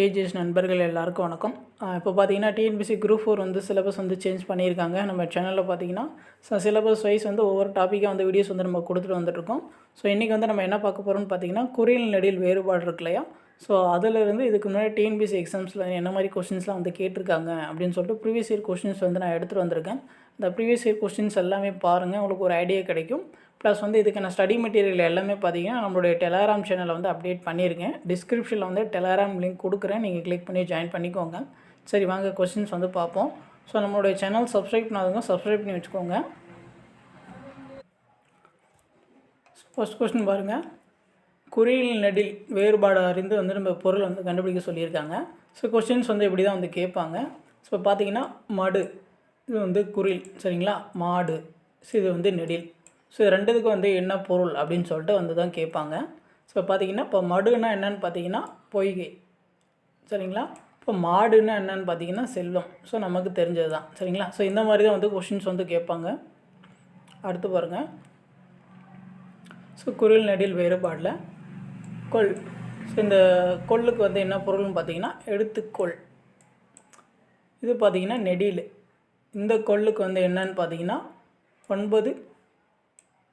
AGS நண்பர்கள் எல்லாருக்கும் வணக்கம். இப்போ பார்த்தீங்கன்னா டிஎன்பிசி குரூப் ஃபோர் வந்து சிலபஸ் வந்து சேஞ்ச் பண்ணியிருக்காங்க. நம்ம சேனலில் பார்த்தீங்கன்னா ஸோ சிலபஸ் வைஸ் வந்து ஒவ்வொரு டாப்பிக்காக வந்து வீடியோஸ் வந்து நம்ம கொடுத்துட்டு வந்துட்டுருக்கோம். ஸோ இன்றைக்கி வந்து நம்ம என்ன பார்க்க போகிறோம்னு பார்த்தீங்கன்னா குறியல் நெடில் வேறுபாடு இருக்கு இல்லையா? ஸோ அதிலிருந்து இதுக்கு முன்னாடி டிஎன்பிசி எக்ஸாம்ஸில் என்ன மாதிரி கொஷின்ஸ்லாம் வந்து கேட்டிருக்காங்க அப்படின்னு சொல்லிட்டு ப்ரீவியஸ் இயர் கொஷின்ஸ் வந்து நான் எடுத்துகிட்டு வந்திருக்கேன். இந்த ப்ரீவியஸ் இயர் கொஷின்ஸ் எல்லாமே பாருங்கள் உங்களுக்கு ஒரு ஐடியா கிடைக்கும். ப்ளஸ் வந்து இதுக்கான ஸ்டடி மெட்டீரியல் எல்லாமே பார்த்தீங்கன்னா நம்மளுடைய டெலாராம் சேனலை வந்து அப்டேட் பண்ணியிருக்கேன். டிஸ்கிரிப்ஷனில் வந்து டெலாராம் லிங்க் கொடுக்குறேன். நீங்கள் கிளிக் பண்ணி ஜாயின் பண்ணிக்கோங்க. சரி வாங்க கொஸ்டின்ஸ் வந்து பார்ப்போம். ஸோ நம்மளுடைய சேனல் சப்ஸ்கிரைப் பண்ணாதவங்க சப்ஸ்கிரைப் பண்ணி வச்சுக்கோங்க. ஃபர்ஸ்ட் கொஸ்டின் பாருங்கள் குறியில் நெடில் வேறுபாடு அறிந்து வந்து நம்ம பொருள் வந்து கண்டுபிடிக்க சொல்லியிருக்காங்க. ஸோ கொஸ்டின்ஸ் வந்து இப்படி தான் வந்து கேட்பாங்க. ஸோ பார்த்தீங்கன்னா மடு. இது வந்து குறில் சரிங்களா? மாடு. ஸோ இது வந்து நெடில். ஸோ இது வந்து என்ன பொருள் அப்படின்னு சொல்லிட்டு வந்து தான் கேட்பாங்க. ஸோ பார்த்தீங்கன்னா இப்போ மடுனா என்னன்னு பார்த்தீங்கன்னா பொய்கை. சரிங்களா? இப்போ மாடுன்னா என்னன்னு பார்த்தீங்கன்னா செல்வம். ஸோ நமக்கு தெரிஞ்சது தான். சரிங்களா? ஸோ இந்த மாதிரி தான் வந்து கொஷின்ஸ் வந்து கேட்பாங்க. அடுத்து பாருங்கள் ஸோ குரல் நெடில் வேறுபாடில் கொள். ஸோ இந்த கொள்ளுக்கு வந்து என்ன பொருள்னு பார்த்தீங்கன்னா எடுத்துக்கொள். இது பார்த்தீங்கன்னா நெடில். இந்த கொள்ளுக்கு வந்து என்னன்னு பார்த்தீங்கன்னா ஒன்பது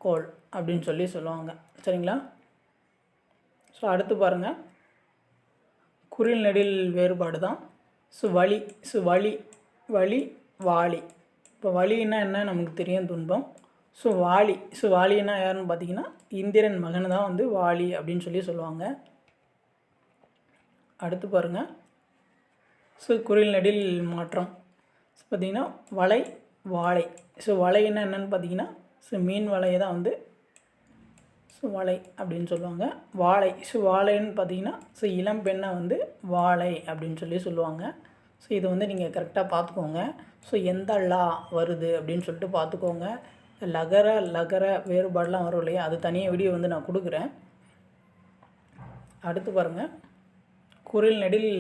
கோள் அப்படின்னு சொல்லி சொல்லுவாங்க. சரிங்களா? ஸோ அடுத்து பாருங்கள் குறில் நெடில் வேறுபாடு தான் ஸோ வழி ஸோ வழி வழி வாலி. இப்போ வழின்னா என்ன? நமக்கு தெரியும் துன்பம். ஸோ வாலி ஸோ வாலின்னா யாருன்னு பார்த்தீங்கன்னா இந்திரன் மகன் தான் வந்து வாலி அப்படின்னு சொல்லி சொல்லுவாங்க. அடுத்து பாருங்கள் ஸோ குறில் நெடில் மாற்றம். ஸோ பார்த்திங்கன்னா வலை வாழை ஸோ வலைன்னா என்னென்னு பார்த்தீங்கன்னா ஸோ மீன் வலையை தான் வந்து ஸோ வலை அப்படின்னு சொல்லுவாங்க. வாழை ஸோ வாழைன்னு பார்த்தீங்கன்னா ஸோ இளம் பெண்ணை வந்து வாழை அப்படின்னு சொல்லி சொல்லுவாங்க. ஸோ இதை வந்து நீங்கள் கரெக்டாக பார்த்துக்கோங்க. ஸோ எந்த லா வருது அப்படின்னு சொல்லிட்டு பார்த்துக்கோங்க. லகர லகர வேறுபாடெலாம் வரும் இல்லையா? அது தனியாக வீடியோ வந்து நான் கொடுக்குறேன். அடுத்து பாருங்கள் குரல் நெடில்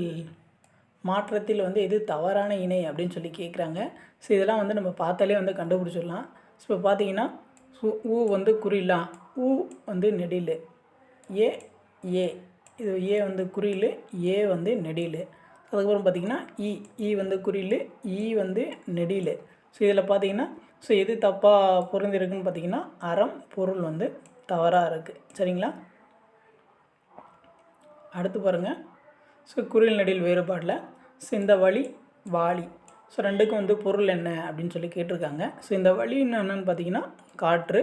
மாற்றத்தில் வந்து எது தவறான இணை அப்படின்னு சொல்லி கேட்குறாங்க ஸோ இதெல்லாம் வந்து நம்ம பார்த்தாலே வந்து கண்டுபிடிச்சிடலாம். ஸோ இப்போ பார்த்தீங்கன்னா ஊ வந்து குறிலா ஊ வந்து நெடில் ஏ ஏ. இது ஏ வந்து குறியில் ஏ வந்து நெடில். அதுக்கப்புறம் பார்த்தீங்கன்னா இ இ வந்து குறியில் இ வந்து நெடில். ஸோ இதில் பார்த்தீங்கன்னா ஸோ எது தப்பாக பொருந்திருக்குன்னு பார்த்தீங்கன்னா அறம் பொருள் வந்து தவறாக இருக்குது சரிங்களா? அடுத்து பாருங்கள் ஸோ குறில் நெடில் வேறுபாடில் ஸோ இந்த வழி வாளி ஸோ ரெண்டுக்கும் வந்து பொருள் என்ன அப்படின்னு சொல்லி கேட்டிருக்காங்க. ஸோ இந்த வழி என்னென்னு பார்த்தீங்கன்னா காற்று.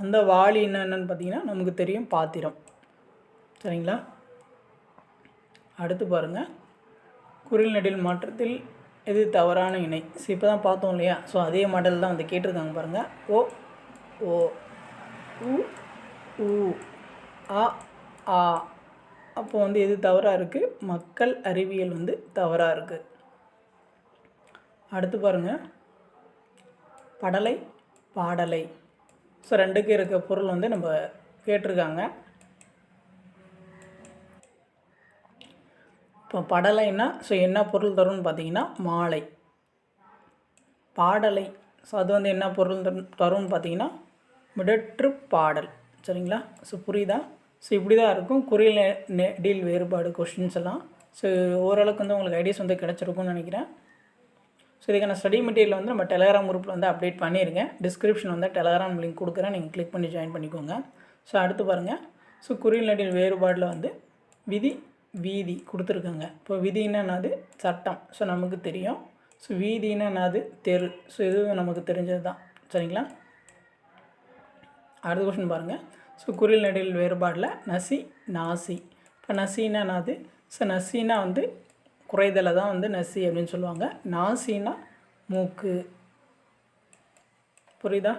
அந்த வாளி என்னென்னு பார்த்தீங்கன்னா நமக்கு தெரியும் பாத்திரம். சரிங்களா? அடுத்து பாருங்கள் குரில் நெடில் மாற்றத்தில் எது தவறான இணை? ஸோ இப்போ தான் பார்த்தோம் இல்லையா? ஸோ அதே மாடல் தான் வந்து கேட்டிருக்காங்க பாருங்கள் ஓ ஓ உ ஊ ஆ ஆ. அப்போ வந்து எது தவறாக இருக்குது மக்கள் அறிவியல் வந்து தவறாக இருக்குது அடுத்து பாருங்கள் படலை பாடலை. ஸோ ரெண்டுக்கு இருக்க பொருள் வந்து நம்ம கேட்டிருக்காங்க. இப்போ படலைன்னா ஸோ என்ன பொருள் தரும்னு பார்த்தீங்கன்னா மாலை. பாடலை ஸோ அது வந்து என்ன பொருள் தரும் தரும்னு பார்த்தீங்கன்னா மிடற்று பாடல். சரிங்களா? ஸோ புரியுதா? ஸோ இப்படி தான் இருக்கும் குறியல் நெடில் வேறுபாடு கொஷின்ஸ் எல்லாம். ஸோ ஓரளவுக்கு வந்து உங்களுக்கு ஐடியாஸ் வந்து கிடச்சிருக்கும்னு நினைக்கிறேன். ஸோ இதுக்கான ஸ்டடி மெட்டீரியல் வந்து நம்ம டெலகிராம் குரூப்பில் வந்து அப்டேட் பண்ணியிருக்கேன் டிஸ்கிரிப்ஷன் வந்து டெலகிராம் லிங்க் கொடுக்குறேன். நீங்கள் கிளிக் பண்ணி ஜாயின் பண்ணிக்கோங்க. ஸோ அடுத்து பாருங்கள் ஸோ குறியல் நடிகள் வேறுபாடில் வந்து விதி வீதி கொடுத்துருக்காங்க. இப்போ விதின்னா என்னது? சட்டம். ஸோ நமக்கு தெரியும். ஸோ வீதின்னா என்னது? தெரு. ஸோ இதுவும் நமக்கு தெரிஞ்சது தான். சரிங்களா? அடுத்த கொஸ்டின் பாருங்கள் ஸோ குறில் நடிகள் வேறுபாடில் நசி நாசி. இப்போ நசின்னா என்னது? ஸோ நசினா வந்து குறைதலை தான் வந்து நசி அப்படின்னு சொல்லுவாங்க. நாசினா மூக்கு. புரியுதா?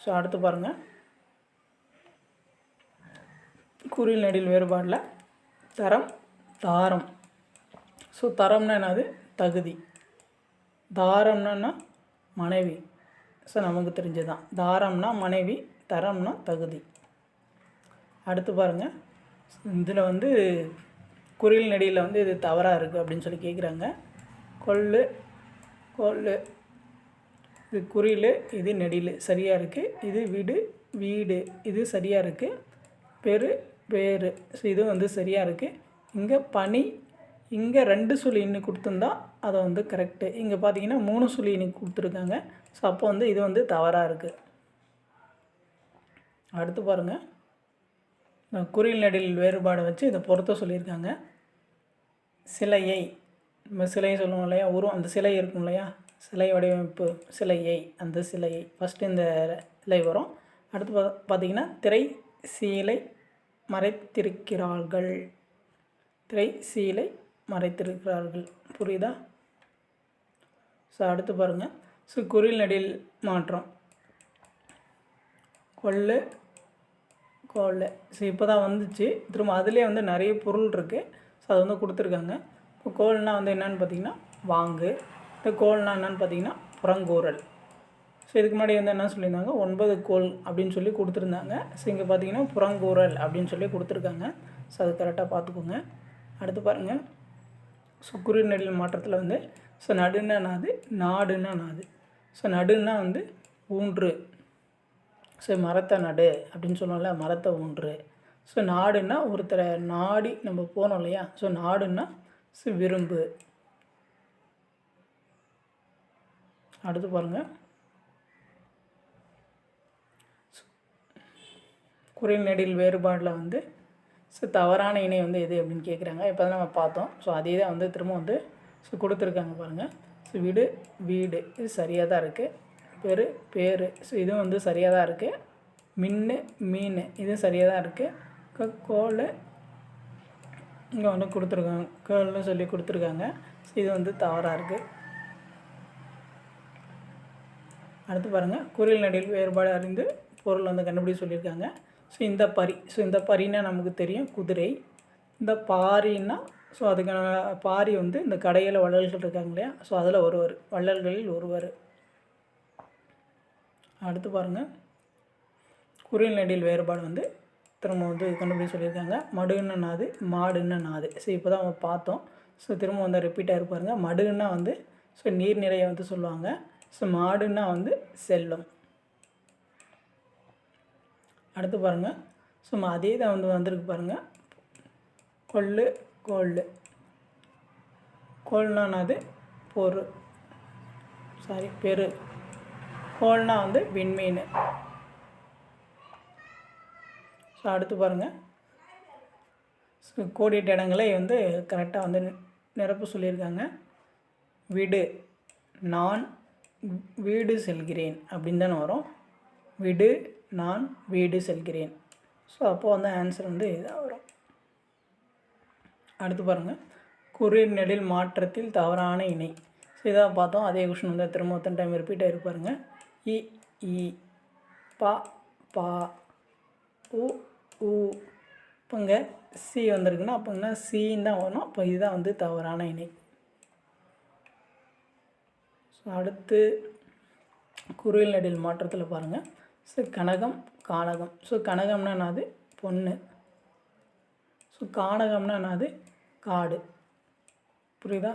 ஸோ அடுத்து பாருங்கள் குறில் நடில் வேறுபாடில் தரம் தாரம். ஸோ தரம்னா என்னது? தகுதி. தாரம்னா மனைவி. ஸோ நமக்கு தெரிஞ்சதான் தாரம்னா மனைவி தரம்னா தகுதி. அடுத்து பாருங்கள் இதில் வந்து குறில் நெடியில் வந்து இது தவறாக இருக்குது அப்படின்னு சொல்லி கேட்குறாங்க கொள்ளு கொள்ளு. இது குறியில் இது நெடில். சரியாக இருக்குது இது வீடு வீடு. இது சரியாக இருக்குது பெரு பேர். ஸோ இது வந்து சரியாக இருக்குது இங்கே பனி இங்கே ரெண்டு சுழின்னு இன்னும் கொடுத்துருந்தா அதை வந்து கரெக்டு இங்கே பார்த்தீங்கன்னா மூணு சுழின்னு இன்னைக்கு கொடுத்துருக்காங்க. ஸோ அப்போ வந்து இது வந்து தவறாக இருக்குது அடுத்து பாருங்கள் இந்த குறில் நெடில் வேறுபாடை வச்சு இதை பொறுத்த சொல்லியிருக்காங்க. சிலையை நம்ம சிலை சொல்லுவோம் இல்லையா? உருவம் அந்த சிலை இருக்கும் இல்லையா? சிலை வடிவமைப்பு சிலையை அந்த சிலையை. ஃபஸ்ட்டு இந்த இலை வரும். அடுத்து பா பார்த்தீங்கன்னா திரை சீலை மறைத்திருக்கிறார்கள். திரை சீலை மறைத்திருக்கிறார்கள். புரியுதா? ஸோ அடுத்து பாருங்கள் ஸோ குறில் நடில் மாற்றம். கொள்ளு கோல் ஸோ இப்போ தான் வந்துச்சு. திரும்ப அதிலே வந்து நிறைய பொருள் இருக்குது அது வந்து கொடுத்துருக்காங்க. இப்போ கோல்னால் வந்து என்னென்னு பார்த்தீங்கன்னா வாங்கு. இந்த கோல்னால் என்னென்னு பார்த்தீங்கன்னா புறங்கூரல். ஸோ இதுக்கு முன்னாடி வந்து என்ன சொல்லியிருந்தாங்க? ஒன்பது கோல் அப்படின்னு சொல்லி கொடுத்துருந்தாங்க. ஸோ இங்கே பார்த்தீங்கன்னா புறங்கூரல் அப்படின்னு சொல்லி கொடுத்துருக்காங்க. ஸோ அது கரெக்டாக பார்த்துக்கோங்க. அடுத்து பாருங்கள் ஸோ குறிநெடில் மாற்றத்தில் வந்து ஸோ நடுன்னா நாது நாடுன்னா நாது ஸோ நடுன்னா வந்து ஊன்று. ஸோ மரத்தை நடு அப்படின்னு சொல்லுவோம்ல மரத்தை ஊன்று. ஸோ நாடுன்னா ஒருத்தரை நாடி நம்ம போனோம் இல்லையா? ஸோ நாடுன்னா ஸோ விரும்பு. அடுத்து பாருங்கள் குரல் நெடில் வேறுபாடில் வந்து ஸோ தவறான இணை வந்து எது அப்படின்னு கேட்குறாங்க இப்போ தான் நம்ம பார்த்தோம். ஸோ அதே தான் வந்து திரும்ப வந்து ஸோ கொடுத்துருக்காங்க பாருங்கள் ஸோ வீடு வீடு. இது சரியாக தான் இருக்குது பேர் பேர். ஸோ இதுவும் வந்து சரியாக தான் இருக்குது மின்னு மீன். இதுவும் சரியாக தான் இருக்குது கோலை இங்கே வந்து கொடுத்துருக்காங்க. கோல்னு சொல்லி கொடுத்துருக்காங்க. ஸோ இது வந்து தவறாக இருக்குது அடுத்து பாருங்கள் குரில் நடையில் வேறுபாடு அறிந்து பொருள் வந்து கண்டுபிடி சொல்லியிருக்காங்க. ஸோ இந்த பரி ஸோ இந்த பரின்னா நமக்கு தெரியும். குதிரை. இந்த பாரின்னா ஸோ அதுக்கான பாரி வந்து இந்த கடையில் வள்ளல்கள் இருக்காங்க இல்லையா? ஸோ அதில் ஒருவர் வள்ளல்களில் ஒருவர். அடுத்து பாருங்கள் குரில் நடையில் வேறுபாடு வந்து திரும்ப வந்து கண்டுபிடிச்சு சொல்லியிருக்காங்க. மடுன்னு நாது மாடுன்னா நாது. ஸோ இப்போ தான் அவங்க பார்த்தோம். ஸோ திரும்ப வந்து ரிப்பீட் பாருங்கள் மடுன்னா வந்து ஸோ நீர்நிலையை வந்து சொல்லுவாங்க. ஸோ மாடுன்னா வந்து செல்லும் அடுத்து பாருங்கள் ஸோ அதே தான் வந்து வந்திருக்கு பாருங்கள் கொள்ளு கோல் கோல்னானது பொரு. சாரி பெரு. கோல்னா வந்து விண்மீன். ஸோ அடுத்து பாருங்கள் கோடிட்ட இடங்களை வந்து கரெக்டாக வந்து நிரப்ப சொல்லியிருக்காங்க. விடு நான் வீடு செல்கிறேன் அப்படின்னு தானே வரும். விடு நான் வீடு செல்கிறேன். ஸோ அப்போது வந்து ஆன்சர் வந்து இதாக வரும். அடுத்து பாருங்கள் குறியீடு நெடில் மாற்றத்தில் தவறான இணை. ஸோ இதாக பார்த்தோம். அதே கொஷின் வந்து திரும்ப ஒத்தன் டைம் ரிப்பீட் ஆகிருப்பாருங்க இ இ பா பா உ உ இப்போங்க சி வந்திருக்குன்னா அப்போங்கன்னா சின்னு தான் வரணும் அப்போ இதுதான் வந்து தவறான இணை. ஸோ அடுத்து குருவில் நெடில் மாற்றத்தில் பாருங்கள் ஸோ கனகம் கானகம். ஸோ கனகம்னா என்னது? பொண்ணு. ஸோ கானகம்னா என்னது? காடு. புரியுதா?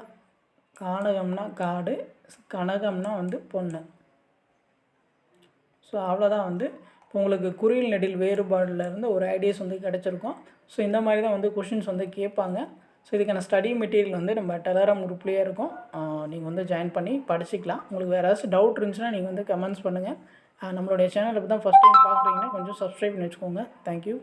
கானகம்னா காடு கனகம்னா வந்து பொண்ணு. ஸோ அவ்வளோதான் வந்து உங்களுக்கு குறியில் நெடில் வேறுபாடிலேருந்து ஒரு ஐடியாஸ் வந்து கிடச்சிருக்கும். ஸோ இந்த மாதிரி தான் வந்து கொஷின்ஸ் வந்து கேட்பாங்க. ஸோ இதுக்கான ஸ்டடி மெட்டீரியல் வந்து நம்ம டெலராம் குரூப்லேயே இருக்கும். நீங்கள் வந்து ஜாயின் பண்ணி படிச்சிக்கலாம். உங்களுக்கு வேறு ஏதாச்சும் டவுட் இருந்துச்சுன்னா நீங்கள் வந்து கமெண்ட்ஸ் பண்ணுங்கள் நம்மளுடைய சேனலை இப்போ தான் ஃபஸ்ட் டைம் பார்க்குறீங்கன்னா கொஞ்சம் சப்ஸ்கிரைப் பண்ணி வச்சுக்கோங்க. தேங்க்யூ